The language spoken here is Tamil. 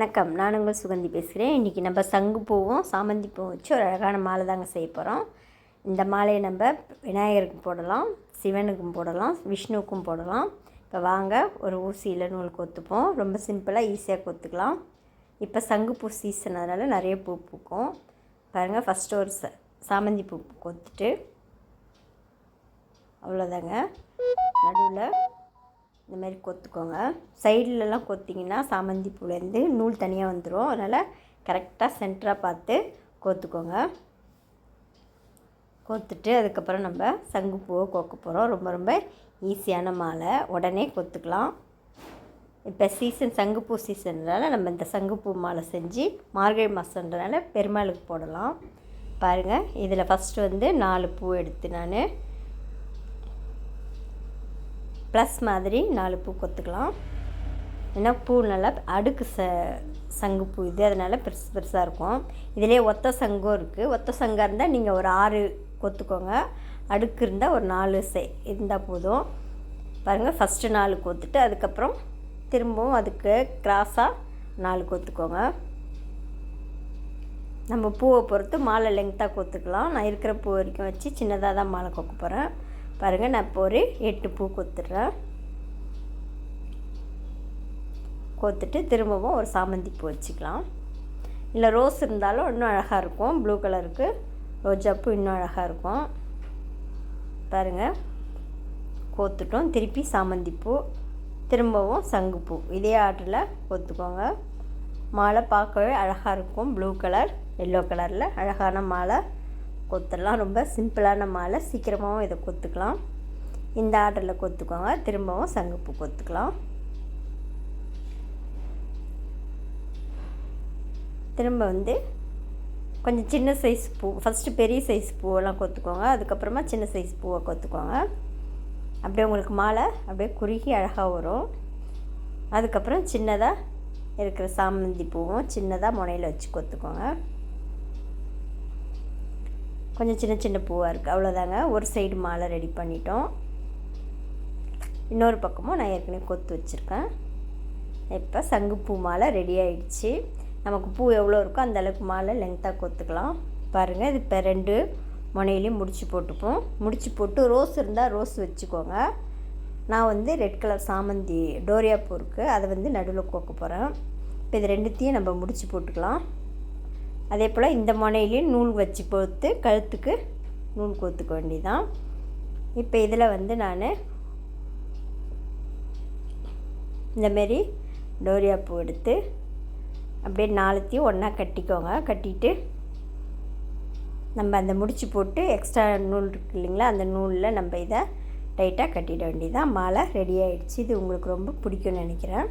வணக்கம். நான் உங்கள் சுகந்தி பேசுகிறேன். இன்றைக்கி நம்ம சங்கு பூவும் சாமந்தி பூவும் வச்சு ஒரு அழகான மாலை தாங்க செய்ய போகிறோம் இந்த மாலையை நம்ம விநாயகருக்கு போடலாம் சிவனுக்கும் போடலாம் விஷ்ணுவுக்கும் போடலாம். இப்போ வாங்க ஒரு ஊசியில் நூல் கொத்துப்போம். ரொம்ப சிம்பிளாக ஈஸியாக கொத்துக்கலாம். இப்போ சங்கு பூ சீசன் அதனால் நிறைய பூ பூக்கும். பாருங்கள் ஃபஸ்ட்டு ஒரு ச சாமந்தி பூ கொத்துட்டு அவ்வளோதாங்க நடுவில் இந்த மாதிரி கொத்துக்கோங்க. சைட்லலாம் கொத்திங்கன்னா சாமந்தி பூலேருந்து நூல் தனியாக வந்துடும் அதனால் கரெக்டாக சென்டராக பார்த்து கோத்துக்கோங்க. கோத்துட்டு அதுக்கப்புறம் நம்ம சங்குப்பூவை கோக்க போகிறோம் ரொம்ப ரொம்ப ஈஸியான மாலை. உடனே கொத்துக்கலாம். இப்போ சீசன் சங்குப்பூ சீசன்றனால நம்ம இந்த சங்குப்பூ மாலை செஞ்சு மார்கழி மாதன்றனால பெருமாளுக்கு போடலாம். பாருங்கள் இதில் ஃபஸ்ட்டு வந்து நாலு பூ எடுத்து நான் ப்ளஸ் மாதிரி நாலு பூ கொத்துக்கலாம். ஏன்னா பூ நல்லா அடுக்கு ச சங்கு பூ இது அதனால் பெருசு பெருசாக இருக்கும். இதிலே ஒத்த சங்கும் இருக்குது ஒத்த சங்காக இருந்தால் நீங்கள் ஒரு ஆறு கொத்துக்கோங்க. அடுக்கு இருந்தால் ஒரு நாலு செ இருந்தால் போதும். பாருங்கள் ஃபஸ்ட்டு நாலு கொத்துட்டு அதுக்கப்புறம் திரும்பவும் அதுக்கு கிராஸாக நாலு கொத்துக்கோங்க. நம்ம பூவை பொறுத்து மாலை லெங்க்த்தாக கொத்துக்கலாம். நான் இருக்கிற பூ வரைக்கும் வச்சு சின்னதாக தான் மாலை கொக்க போகிறேன் பாருங்கள் நான் இப்போ ஒரு எட்டு பூ கொத்துடுறேன் கொத்துட்டு திரும்பவும் ஒரு சாமந்தி பூ வச்சுக்கலாம். இல்லை ரோஸ் இருந்தாலும் இன்னும் அழகாக இருக்கும். ப்ளூ கலருக்கு ரோஜா பூ இன்னும் அழகாக இருக்கும். பாருங்கள் கோத்துட்டோம். திருப்பி சாமந்தி பூ. திரும்பவும் சங்குப்பூ இதே ஆர்டரில் கொத்துக்கோங்க. மாலை பார்க்கவே அழகாக இருக்கும். ப்ளூ கலர் எல்லோ கலரில் அழகான மாலை. கொத்தலாம் ரொம்ப சிம்பிளான மாலை. சீக்கிரமாகவும் இதை கொத்துக்கலாம். இந்த ஆர்டரில் கொத்துக்கோங்க. திரும்பவும் சங்குப்பூ கொத்துக்கலாம். திரும்ப வந்து கொஞ்சம் சின்ன சைஸ் பூ. ஃபஸ்ட்டு பெரிய சைஸ் பூவெல்லாம் கொத்துக்கோங்க. அதுக்கப்புறமா சின்ன சைஸ் பூவை கொத்துக்கோங்க. அப்படியே உங்களுக்கு மாலை அப்படியே குறுகி அழகாக வரும். அதுக்கப்புறம் சின்னதாக இருக்கிற சாமந்தி பூவும் சின்னதாக முனையில் வச்சு கொத்துக்கோங்க. கொஞ்சம் சின்ன சின்ன பூவாக இருக்குது அவ்வளோதாங்க ஒரு சைடு மாலை ரெடி பண்ணிட்டோம். இன்னொரு பக்கமும் நான் ஏற்கனவே கொத்து வச்சுருக்கேன். இப்போ சங்குப்பூ மாலை ரெடி ஆயிடுச்சு. நமக்கு பூ எவ்வளோ இருக்கோ அந்த அளவுக்கு மாலை லென்த்தாக கொத்துக்கலாம். பாருங்கள் இது இப்போ ரெண்டு முனையிலையும் முடிச்சு போட்டுப்போம். முடிச்சு போட்டு ரோஸ் இருந்தால் ரோஸ் வச்சுக்கோங்க. நான் வந்து ரெட் கலர் சாமந்தி டோரியா பூ இருக்குது அதை வந்து நடுவில் கோக்க போகிறேன் இப்போ இது ரெண்டுத்தையும் நம்ம முடிச்சு போட்டுக்கலாம். அதே போல் இந்த முனையிலையும் நூல் வச்சு போத்து கழுத்துக்கு நூல் கோத்துக்க வேண்டிதான் இப்போ இதில் வந்து நான் இந்தமாரி டோரியா பூ எடுத்து அப்படியே நாளத்தையும் ஒன்றா கட்டிக்கோங்க. கட்டிட்டு நம்ம அந்த முடிச்சு போட்டு எக்ஸ்ட்ரா நூல் இருக்கு இல்லைங்களா அந்த நூலில் நம்ம இதை டைட்டாக கட்டிட வேண்டியதான் மாலை ரெடி ஆகிடுச்சு இது உங்களுக்கு ரொம்ப பிடிக்கும்னு நினைக்கிறேன்.